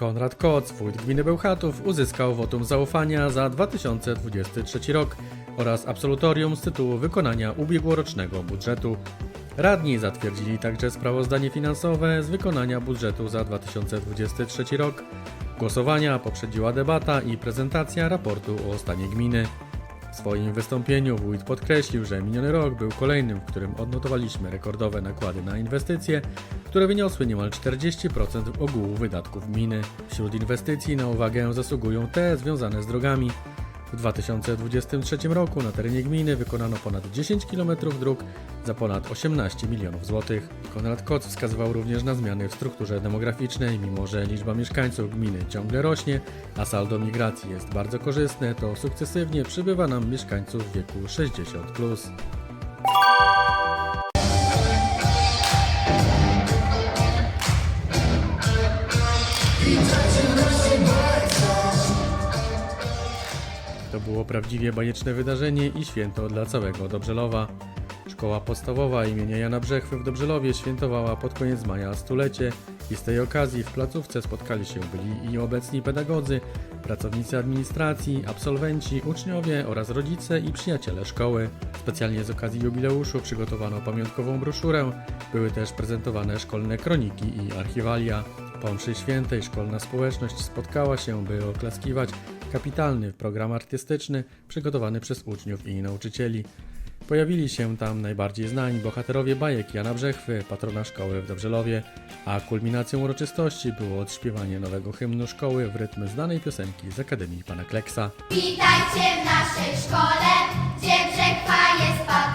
Konrad Koc, wójt gminy Bełchatów, uzyskał wotum zaufania za 2023 rok oraz absolutorium z tytułu wykonania ubiegłorocznego budżetu. Radni zatwierdzili także sprawozdanie finansowe z wykonania budżetu za 2023 rok. Głosowania poprzedziła debata i prezentacja raportu o stanie gminy. W swoim wystąpieniu wójt podkreślił, że miniony rok był kolejnym, w którym odnotowaliśmy rekordowe nakłady na inwestycje, które wyniosły niemal 40% ogółu wydatków gminy. Wśród inwestycji na uwagę zasługują te związane z drogami. W 2023 roku na terenie gminy wykonano ponad 10 km dróg za ponad 18 milionów złotych. Konrad Koc wskazywał również na zmiany w strukturze demograficznej. Mimo, że liczba mieszkańców gminy ciągle rośnie, a saldo migracji jest bardzo korzystne, to sukcesywnie przybywa nam mieszkańców wieku 60+. Plus. Było prawdziwie bajeczne wydarzenie i święto dla całego Dobrzelowa. Szkoła podstawowa imienia Jana Brzechwy w Dobrzelowie świętowała pod koniec maja stulecie i z tej okazji w placówce spotkali się byli i obecni pedagodzy, pracownicy administracji, absolwenci, uczniowie oraz rodzice i przyjaciele szkoły. Specjalnie z okazji jubileuszu przygotowano pamiątkową broszurę, były też prezentowane szkolne kroniki i archiwalia. Po mszy świętej szkolna społeczność spotkała się, by oklaskiwać kapitalny program artystyczny przygotowany przez uczniów i nauczycieli. Pojawili się tam najbardziej znani bohaterowie bajek Jana Brzechwy, patrona szkoły w Dobrzelowie, a kulminacją uroczystości było odśpiewanie nowego hymnu szkoły w rytm znanej piosenki z Akademii Pana Kleksa. Witajcie w naszej szkole, gdzie Brzechwa jest patronem.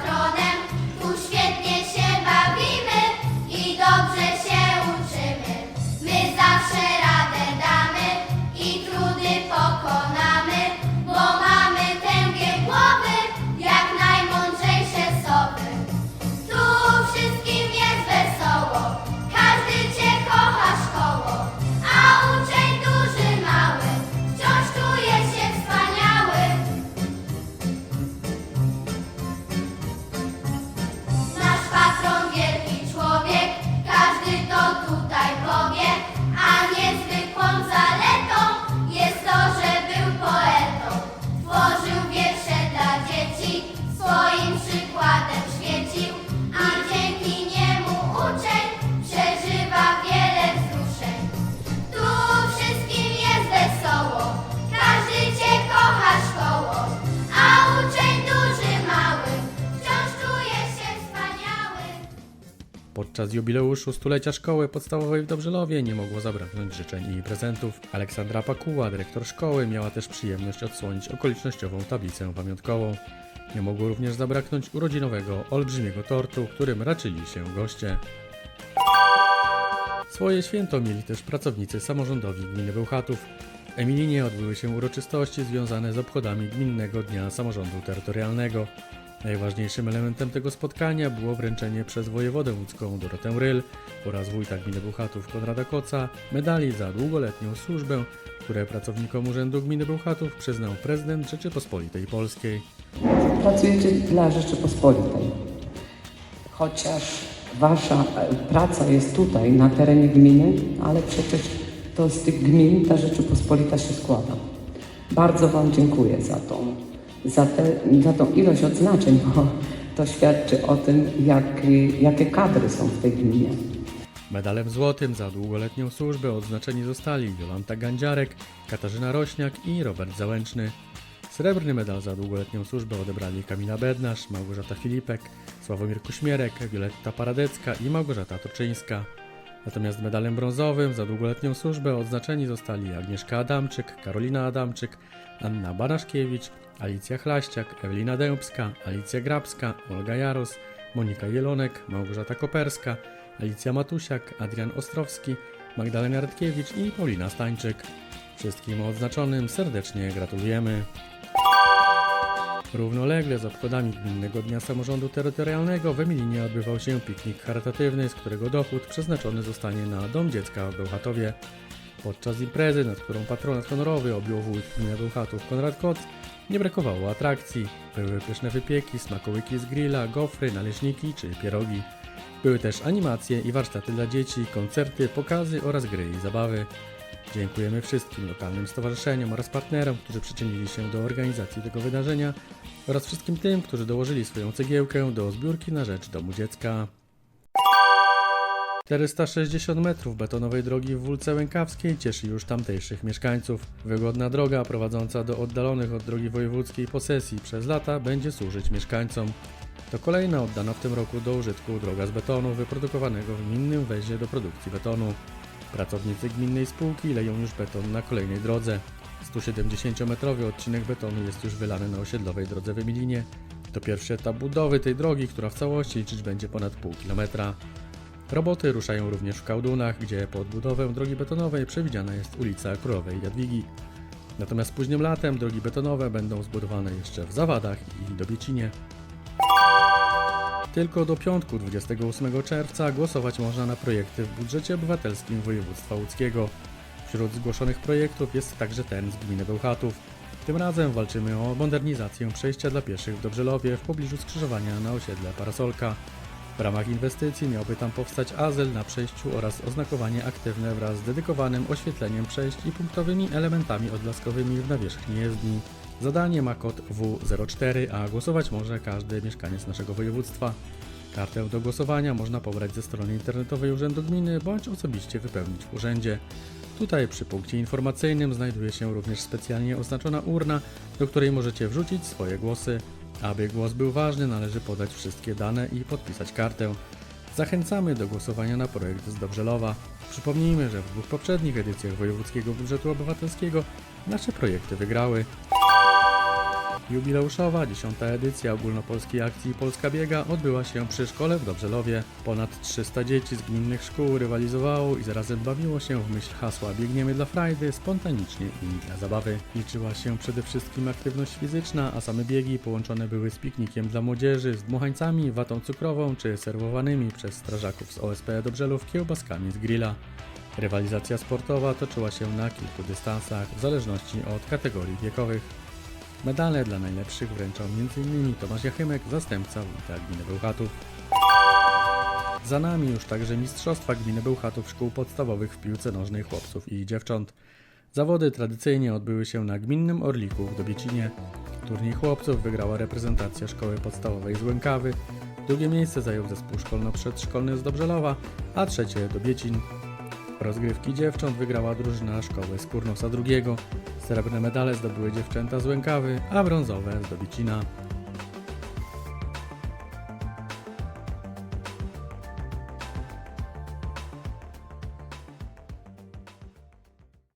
Podczas jubileuszu stulecia szkoły podstawowej w Dobrzelowie nie mogło zabraknąć życzeń i prezentów. Aleksandra Pakuła, dyrektor szkoły, miała też przyjemność odsłonić okolicznościową tablicę pamiątkową. Nie mogło również zabraknąć urodzinowego, olbrzymiego tortu, którym raczyli się goście. Swoje święto mieli też pracownicy samorządowi gminy Bełchatów. W Emilinie odbyły się uroczystości związane z obchodami Gminnego Dnia Samorządu Terytorialnego. Najważniejszym elementem tego spotkania było wręczenie przez wojewodę łódzką Dorotę Ryl oraz wójta gminy Bełchatów Konrada Koca medali za długoletnią służbę, które pracownikom Urzędu Gminy Bełchatów przyznał prezydent Rzeczypospolitej Polskiej. Pracujecie dla Rzeczypospolitej. Chociaż wasza e, praca jest tutaj, na terenie gminy, ale przecież to z tych gmin ta Rzeczypospolita się składa. Bardzo Wam dziękuję za tą, za, te, za tą ilość odznaczeń, bo to świadczy o tym, jak, jakie kadry są w tej gminie. Medalem złotym za długoletnią służbę odznaczeni zostali Jolanta Gandziarek, Katarzyna Rośniak i Robert Załęczny. Srebrny medal za długoletnią służbę odebrali Kamila Bednarz, Małgorzata Filipek, Sławomir Kuśmierek, Wioletta Paradecka i Małgorzata Toczyńska. Natomiast medalem brązowym za długoletnią służbę odznaczeni zostali Agnieszka Adamczyk, Karolina Adamczyk, Anna Banaszkiewicz, Alicja Chlaściak, Ewelina Dębska, Alicja Grabska, Olga Jaros, Monika Jelonek, Małgorzata Koperska, Alicja Matusiak, Adrian Ostrowski, Magdalena Radkiewicz i Paulina Stańczyk. Wszystkim odznaczonym serdecznie gratulujemy. Równolegle z obchodami Gminnego Dnia Samorządu Terytorialnego w Emilinie odbywał się piknik charytatywny, z którego dochód przeznaczony zostanie na Dom Dziecka w Bełchatowie. Podczas imprezy, nad którą patronat honorowy objął wójt gminy Bełchatów Konrad Koc, nie brakowało atrakcji. Były pyszne wypieki, smakołyki z grilla, gofry, naleśniki czy pierogi. Były też animacje i warsztaty dla dzieci, koncerty, pokazy oraz gry i zabawy. Dziękujemy wszystkim lokalnym stowarzyszeniom oraz partnerom, którzy przyczynili się do organizacji tego wydarzenia oraz wszystkim tym, którzy dołożyli swoją cegiełkę do zbiórki na rzecz Domu Dziecka. 460 metrów betonowej drogi w Wólce Łękawskiej cieszy już tamtejszych mieszkańców. Wygodna droga prowadząca do oddalonych od drogi wojewódzkiej posesji przez lata będzie służyć mieszkańcom. To kolejna oddana w tym roku do użytku droga z betonu wyprodukowanego w gminnym wezie do produkcji betonu. Pracownicy gminnej spółki leją już beton na kolejnej drodze. 170-metrowy odcinek betonu jest już wylany na osiedlowej drodze w Emilinie. To pierwszy etap budowy tej drogi, która w całości liczyć będzie ponad pół kilometra. Roboty ruszają również w Kałdunach, gdzie pod budowę drogi betonowej przewidziana jest ulica Królowej Jadwigi. Natomiast późnym latem drogi betonowe będą zbudowane jeszcze w Zawadach i Dobiecinie. Tylko do piątku 28 czerwca głosować można na projekty w budżecie obywatelskim województwa łódzkiego. Wśród zgłoszonych projektów jest także ten z gminy Bełchatów. Tym razem walczymy o modernizację przejścia dla pieszych w Dobrzelowie w pobliżu skrzyżowania na osiedle Parasolka. W ramach inwestycji miałby tam powstać azyl na przejściu oraz oznakowanie aktywne wraz z dedykowanym oświetleniem przejść i punktowymi elementami odblaskowymi w nawierzchni jezdni. Zadanie ma kod W04, a głosować może każdy mieszkaniec naszego województwa. Kartę do głosowania można pobrać ze strony internetowej Urzędu Gminy bądź osobiście wypełnić w urzędzie. Tutaj przy punkcie informacyjnym znajduje się również specjalnie oznaczona urna, do której możecie wrzucić swoje głosy. Aby głos był ważny, należy podać wszystkie dane i podpisać kartę. Zachęcamy do głosowania na projekt z Dobrzelowa. Przypomnijmy, że w dwóch poprzednich edycjach Wojewódzkiego Budżetu Obywatelskiego nasze projekty wygrały. Jubileuszowa, dziesiąta edycja ogólnopolskiej akcji Polska Biega odbyła się przy szkole w Dobrzelowie. Ponad 300 dzieci z gminnych szkół rywalizowało i zarazem bawiło się w myśl hasła Biegniemy dla frajdy, spontanicznie i dla zabawy. Liczyła się przede wszystkim aktywność fizyczna, a same biegi połączone były z piknikiem dla młodzieży, z dmuchańcami, watą cukrową czy serwowanymi przez strażaków z OSP Dobrzelów kiełbaskami z grilla. Rywalizacja sportowa toczyła się na kilku dystansach w zależności od kategorii wiekowych. Medale dla najlepszych wręczał m.in. Tomasz Jachymek, zastępca wójta gminy Bełchatów. Za nami już także Mistrzostwa Gminy Bełchatów Szkół Podstawowych w piłce nożnej chłopców i dziewcząt. Zawody tradycyjnie odbyły się na gminnym Orliku w Dobiecinie. Turniej chłopców wygrała reprezentacja Szkoły Podstawowej z Łękawy, drugie miejsce zajął zespół szkolno-przedszkolny z Dobrzelowa, a trzecie Dobiecin. Rozgrywki dziewcząt wygrała drużyna szkoły z Kurnosa II. Srebrne medale zdobyły dziewczęta z Łękawy, a brązowe z Dobicina.